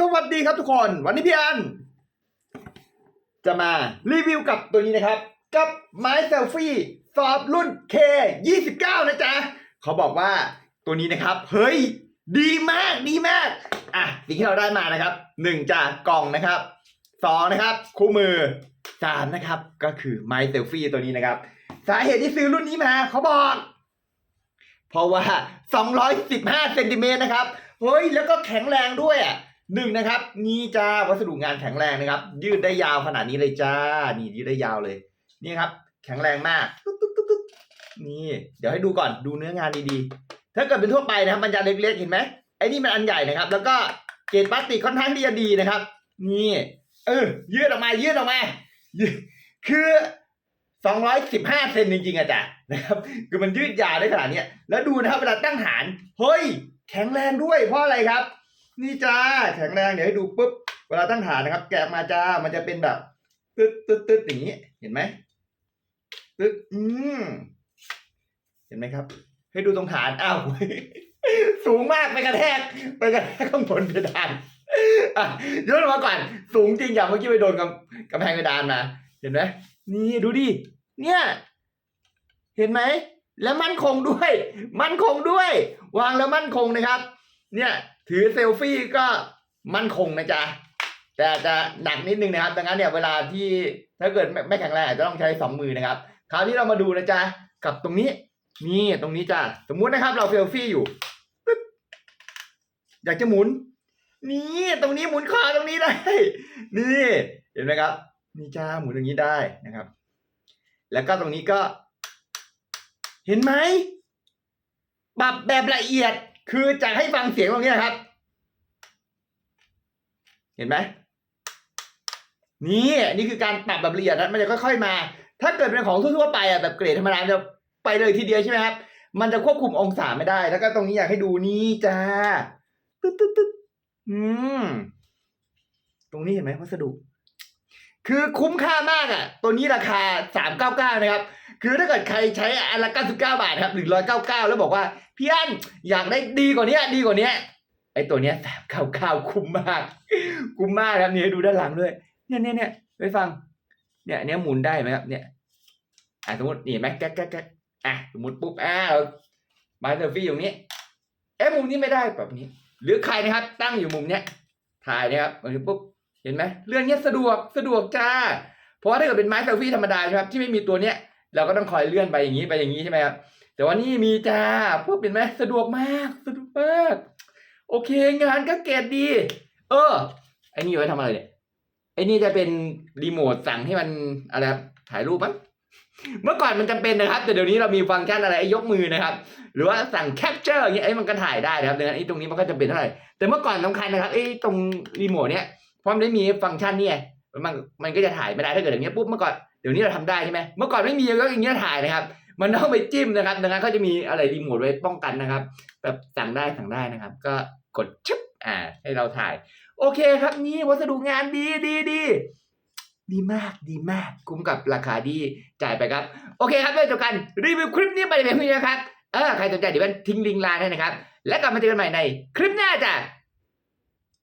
สวัสดีครับทุกคน วันนี้พี่อัน จะมารีวิวกับตัวนี้นะครับ กับไม้เซลฟี่สอบรุ่น K 29 นะจ๊ะเขาบอกว่าตัวนี้นะครับ เฮ้ย ดีมากดีมาก อะสิ่งที่เราได้มานะครับหนึ่งจากกล่องนะครับสองนะครับ คู่มือสามนะครับ ก็คือไม้เซลฟี่ตัวนี้นะครับ สาเหตุที่ซื้อรุ่นนี้มาเขาบอก เพราะว่า 215เซนติเมตรนะครับเฮ้ยแล้วก็แข็งแรงด้วยอะ หนึ่งนะครับนี่จ้าวัสดุงานแข็งแรงนะครับ ยืดได้ยาวขนาดนี้เลยจ้า นี่ยืดได้ยาวเลย นี่ครับ แข็งแรงมากนี่ เดี๋ยวให้ดูก่อนดูเนื้องานดีๆ ถ้าเกิดเป็นทั่วไปนะครับมันจะเล็กๆเห็นไหมไอ้นี่มันอันใหญ่นะครับ แล้วก็เกรดพลาสติกค่อนข้างที่จะดีนะครับ นี่ เออ ยืดออกมายืดออกมายืดคือ215เซนจริงๆอะจ้ะนะครับ คือมันยืดยาวได้ขนาดนี้แล้วดูนะครับเวลาตั้งฐานเฮ้ย แข็งแรงด้วยเพราะอะไรครับ นี่จ้าแข็งแรงเดี๋ยวให้ดูปุ๊บเวลาตั้งฐานนะครับ แกะมาจ้ามันจะเป็นแบบตึ๊ดตึ๊ดตึ๊ดอย่างนี้ เห็นไหมตึ๊ดอืมเห็นไหมครับ ให้ดูตรงฐานอ้าวสูงมากไปกระแทกไปกระแทกข้างบนเพดานอยกลงมาก่อน สูงจริงอย่างเมื่อกี้ไปโดนกำกำแพงเพดานมาเห็นไหมนี่ดูดิเนี่ย เห็นไหมแล้วมั่นคงด้วย มั่นคงด้วย วางแล้วมั่นคงนะครับ เนี่ย ถือเซลฟี่ก็มั่นคงนะจ๊ะแต่จะหนักนิดนึงนะครับ ดังนั้นเนี่ยเวลาที่ถ้าเกิดไม่แข็งแรงอาจจะต้องใช้สองมือนะครับ คราวนี้เรามาดูนะจ๊ะกับตรงนี้นี่ตรงนี้จ้ะสมมุตินะครับ เราเซลฟี่อยู่อยากจะหมุน นี่ตรงนี้หมุนคอตรงนี้ได้ นี่เห็นไหมครับนี่จ้าหมุนอย่างนี้ได้นะครับ แล้วก็ตรงนี้ก็ เห็นไหมปรับแบบละเอียด คือจะให้ฟังเสียงตรงนี้นะครับ เห็นไหมนี่นี่คือการปรับแบบละเอียดนะมันจะค่อย ๆ มา ถ้าเกิดเป็นของทั่วๆไปอะแบบเกรดธรรมดาจะไปเลยทีเดียวใช่ไหมครับ มันจะควบคุมองศาไม่ได้ แล้วก็ตรงนี้อยากให้ดูนี่จ้าตึ๊ดตึ๊ดตึ๊ดอืมตรงนี้เห็นไหมวัสดุ คือคุ้มค่ามากอะ ตัวนี้ราคาสามเก้าเก้านะครับ คือถ้าเกิดใครใช้อันละเก้าสิบเก้าบาทครับหนึ่งร้อยเก้าเก้าแล้วบอกว่าพี่อันอยากได้ดีกว่านี้ดีกว่านี้ไอตัวเนี้ยสามเก้าเก้าคุ้มมาก คุ้มมากครับนี่ดูด้านหลังด้วยเนี่ยเนี่ยเนี่ยไปฟัง เนี่ยอันเนี้ยหมุนได้ไหมครับ เนี่ยอะสมมตินี่เห็นไหมแก๊กแก๊กแก๊กอะสมมติปุ๊บอ่ามาเซลฟี่อยู่นี้เอ๊ะมุมนี้ไม่ได้แบบนี้ หรือใครนะครับ ตั้งอยู่มุมเนี้ยถ่ายนะครับมาถึงปุ๊บเห็นไหมเรื่องเนี้ยสะดวกสะดวกจ้า เพราะว่าถ้าเกิดเป็นไม้เซลฟี่ธรรมดาใช่ไหมครับที่ไม่มีตัวเนี้ย เราก็ต้องคอยเลื่อนไปอย่างนี้ไปอย่างนี้ใช่ไหมครับแต่ว่านี่มีจ้าพวกเป็นไหมสะดวกมากสะดวกมาก โอเคงานก็เกรดดี เออไอ้นี่ไว้ทำอะไรเนี่ยไอ้นี่จะเป็นรีโมทสั่งให้มันอะไรครับถ่ายรูปมั้งเมื่อก่อนมันจำเป็นนะครับ แต่เดี๋ยวนี้เรามีฟังก์ชันอะไรไอ้ยกมือนะครับ หรือว่าสั่งแคปเจอร์อย่างเงี้ยไอ้มันก็ถ่ายได้นะครับดังนั้นไอ้ตรงนี้มันก็จะเป็นเท่าไหร่แต่เมื่อก่อนสำคัญนะครับไอ้ตรงรีโมทเนี้ยพราะมันไม่มีฟังก์ชันเนี่ย มันมันก็จะถ่ายไม่ได้ถ้าเกิดอย่างเงี้ยปุ๊บเมื่อก่อนเดี๋ยวนี้เราทำได้ใช่ไหมเมื่อก่อนไม่มีก็อย่างเงี้ยถ่ายนะครับ มันต้องไปจิ้มนะครับ ดังนั้นเขาจะมีอะไรรีโมทไว้ป้องกันนะครับ แบบสั่งได้สั่งได้นะครับ ก็กดชึบอ่า ให้เราถ่าย โอเคครับนี่วัสดุงานดีดีดีดีมากดีมาก คุ้มกับราคาที่จ่ายไปครับ โอเคครับเรื่องจบกันรีวิวคลิปนี้ไปเป็นเพียงเท่านี้นะครับเออใครสนใจเดี๋ยวมันทิ้งลิงก์ไลน์ให้นะครับ และกลับมาเจอกันใหม่ในคลิปหน้าจ้ะ